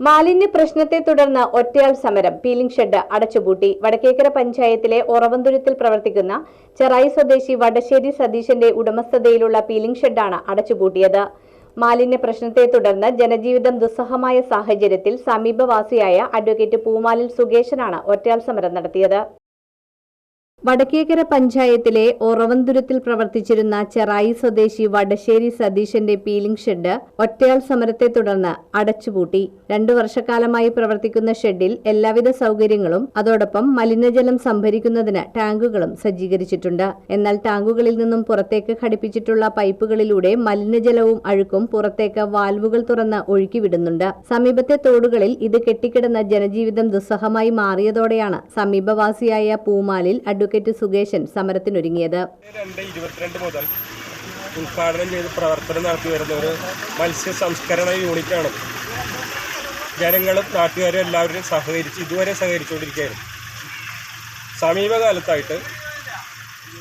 മാലിന്യ പ്രശ്നത്തെ തുടർന്ന് ഒറ്റയാൾ സമരം. പീലിംഗ് ഷെഡ് അടച്ചുപൂട്ടി. വടക്കേക്കര പഞ്ചായത്തിലെ ഒറവന്തുരത്തിൽ പ്രവർത്തിക്കുന്ന ചെറായി സ്വദേശി വടശ്ശേരി സതീശന്റെ ഉടമസ്ഥതയിലുള്ള പീലിംഗ് ഷെഡാണ് അടച്ചുപൂട്ടിയത്. മാലിന്യ പ്രശ്നത്തെ തുടർന്ന് ജനജീവിതം ദുസ്സഹമായ സാഹചര്യത്തിൽ സമീപവാസിയായ അഡ്വക്കേറ്റ് പൂമാലിൽ സുകേശനാണ് ഒറ്റയാൾ സമരം നടത്തിയത്. വടക്കേക്കര പഞ്ചായത്തിലെ ഒറവന്തുരത്തിൽ പ്രവർത്തിച്ചിരുന്ന ചെറായി സ്വദേശി വടശ്ശേരി സതീശന്റെ പീലിംഗ് ഷെഡ് ഒറ്റയാൾ സമരത്തെ തുടർന്ന് അടച്ചുപൂട്ടി. രണ്ടു വർഷക്കാലമായി പ്രവർത്തിക്കുന്ന ഷെഡിൽ എല്ലാവിധ സൗകര്യങ്ങളും അതോടൊപ്പം മലിനജലം സംഭരിക്കുന്നതിന് ടാങ്കുകളും സജ്ജീകരിച്ചിട്ടുണ്ട്. എന്നാൽ ടാങ്കുകളിൽ നിന്നും പുറത്തേക്ക് ഘടിപ്പിച്ചിട്ടുള്ള പൈപ്പുകളിലൂടെ മലിനജലവും അഴുക്കും പുറത്തേക്ക് വാൽവുകൾ തുറന്ന് ഒഴുക്കിവിടുന്നുണ്ട്. സമീപത്തെ തോടുകളിൽ ഇത് കെട്ടിക്കിടന്ന ജനജീവിതം ദുസ്സഹമായി മാറിയതോടെയാണ് സമീപവാസിയായ പൂമാലിൽ അഡ്വക്കേറ്റ് സുകേശൻ സമരത്തിനൊരുങ്ങിയത്. മുതൽ ഉദ്ഘാടനം ചെയ്ത് പ്രവർത്തനം നടത്തി വരുന്ന ഒരു മത്സ്യ സംസ്കരണ യൂണിറ്റാണ്. ജനങ്ങളും നാട്ടുകാരും എല്ലാവരും സഹകരിച്ച് ഇതുവരെ സഹകരിച്ചുകൊണ്ടിരിക്കുകയാണ് സമീപകാലത്തായിട്ട്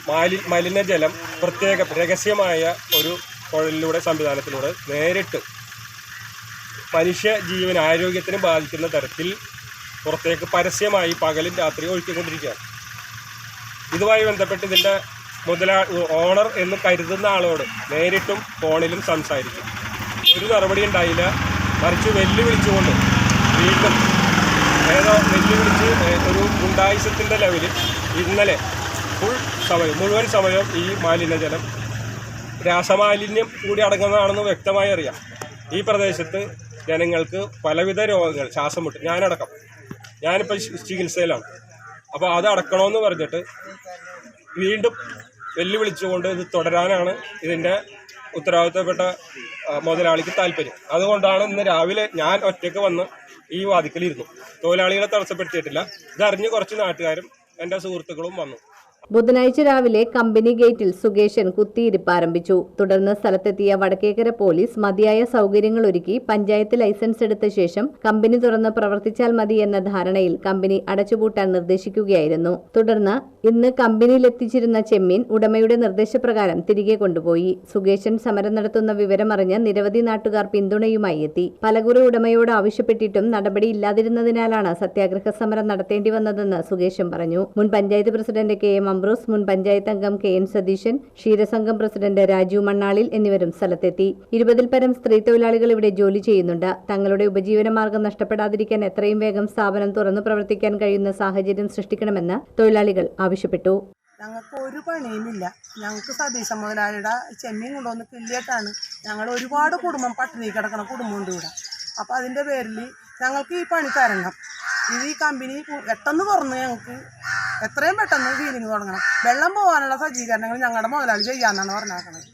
മാലി മലിനജലം പ്രത്യേക രഹസ്യമായ ഒരു കുഴലിലൂടെ സംവിധാനത്തിലൂടെ നേരിട്ട് മനുഷ്യ ജീവൻ ആരോഗ്യത്തിന് ബാധിക്കുന്ന തരത്തിൽ പുറത്തേക്ക് പരസ്യമായി പകലും രാത്രി ഒഴുക്കിക്കൊണ്ടിരിക്കുകയാണ്. ഇതുമായി ബന്ധപ്പെട്ട് ഇതിന്റെ മുതലാ ഓണർ എന്ന് കരുതുന്ന ആളോട് നേരിട്ടും ഫോണിലും സംസാരിക്കും. ഒരു നടപടി ഉണ്ടായില്ല. മറിച്ച് വെല്ലുവിളിച്ചുകൊണ്ട് വീണ്ടും ഏതോ വെല്ലുവിളിച്ച് ഒരു ഗുണ്ടായുസത്തിന്റെ ലെവലിൽ ഇന്നലെ ഫുൾ സമയം മുഴുവൻ സമയം ഈ മാലിന്യജലം രാസമാലിന്യം കൂടി അടങ്ങുന്നതാണെന്ന് വ്യക്തമായി അറിയാം. ഈ പ്രദേശത്ത് ജനങ്ങൾക്ക് പലവിധ രോഗങ്ങൾ ശ്വാസം മുട്ട് ഞാനടക്കം. ഞാനിപ്പോൾ ചികിത്സയിലാണ്. അപ്പോൾ അത് അടക്കണമെന്ന് പറഞ്ഞിട്ട് വീണ്ടും വെല്ലുവിളിച്ചുകൊണ്ട് ഇത് തുടരാനാണ് ഇതിന്റെ ഉത്തരവാദിത്തപ്പെട്ട മുതലാളിക്ക് താല്പര്യം. അതുകൊണ്ടാണ് ഇന്ന് രാവിലെ ഞാൻ ഒറ്റയ്ക്ക് വന്ന് ഈ വാതിക്കലിരുന്നു. തൊഴിലാളികളെ തടസ്സപ്പെടുത്തിയിട്ടില്ല. ഇതറിഞ്ഞ് കുറച്ച് നാട്ടുകാരും എന്റെ സുഹൃത്തുക്കളും വന്നു. ബുധനാഴ്ച രാവിലെ കമ്പനി ഗേറ്റിൽ സുകേശൻ കുത്തിയിരിപ്പ് ആരംഭിച്ചു. തുടർന്ന് സ്ഥലത്തെത്തിയ വടക്കേക്കര പോലീസ് മതിയായ സൗകര്യങ്ങൾ ഒരുക്കി പഞ്ചായത്ത് ലൈസൻസ് എടുത്ത ശേഷം കമ്പനി തുറന്ന് പ്രവർത്തിച്ചാൽ മതി എന്ന ധാരണയിൽ കമ്പനി അടച്ചുപൂട്ടാൻ നിർദ്ദേശിക്കുകയായിരുന്നു. തുടർന്ന് ഇന്ന് കമ്പനിയിലെത്തിച്ചിരുന്ന ചെമ്മീൻ ഉടമയുടെ നിർദ്ദേശപ്രകാരം തിരികെ കൊണ്ടുപോയി. സുകേശൻ സമരം നടത്തുന്ന വിവരമറിഞ്ഞ് നിരവധി നാട്ടുകാർ പിന്തുണയുമായി എത്തി. പലകുറി ഉടമയോട് ആവശ്യപ്പെട്ടിട്ടും നടപടിയില്ലാതിരുന്നതിനാലാണ് സത്യാഗ്രഹ സമരം നടത്തേണ്ടി വന്നതെന്ന് സുകേശൻ പറഞ്ഞു. മുൻ panchayat president K M Ambrose മുൻ പഞ്ചായത്ത് അംഗം കെ എൻ സതീശൻ ക്ഷീരസംഘം പ്രസിഡന്റ് രാജു മണ്ണാളിൽ എന്നിവരും സ്ഥലത്തെത്തി. ഇരുപതിൽ പരം സ്ത്രീ തൊഴിലാളികൾ ഇവിടെ ജോലി ചെയ്യുന്നുണ്ട്. തങ്ങളുടെ ഉപജീവന മാർഗം നഷ്ടപ്പെടാതിരിക്കാൻ എത്രയും വേഗം സ്ഥാപനം തുറന്നു പ്രവർത്തിക്കാൻ കഴിയുന്ന സാഹചര്യം സൃഷ്ടിക്കണമെന്ന് തൊഴിലാളികൾ ആവശ്യപ്പെട്ടു. ഞങ്ങൾക്ക് ഒരു പണിയുമില്ല. ഞങ്ങൾക്ക് സതീശ മുതലാളിയുടെ ചെമ്മീൻ കൊണ്ടുവന്ന് കിള്ളിയിട്ടാണ് ഞങ്ങൾ ഒരുപാട് കുടുംബം പട്ടിണി കിടക്കുന്ന കുടുംബമുണ്ട് ഇവിടെ. അപ്പോൾ അതിന്റെ പേരിൽ ഞങ്ങൾക്ക് ഈ പണി തരണം. ഇത് ഈ കമ്പനി പെട്ടെന്ന് തുറന്ന് ഞങ്ങൾക്ക് എത്രയും പെട്ടെന്ന് ക്ലീനിങ് തുടങ്ങണം. വെള്ളം പോകാനുള്ള സജ്ജീകരണങ്ങൾ ഞങ്ങളുടെ മുതലാളി ചെയ്യാമെന്നാണ് പറഞ്ഞേക്കണത്.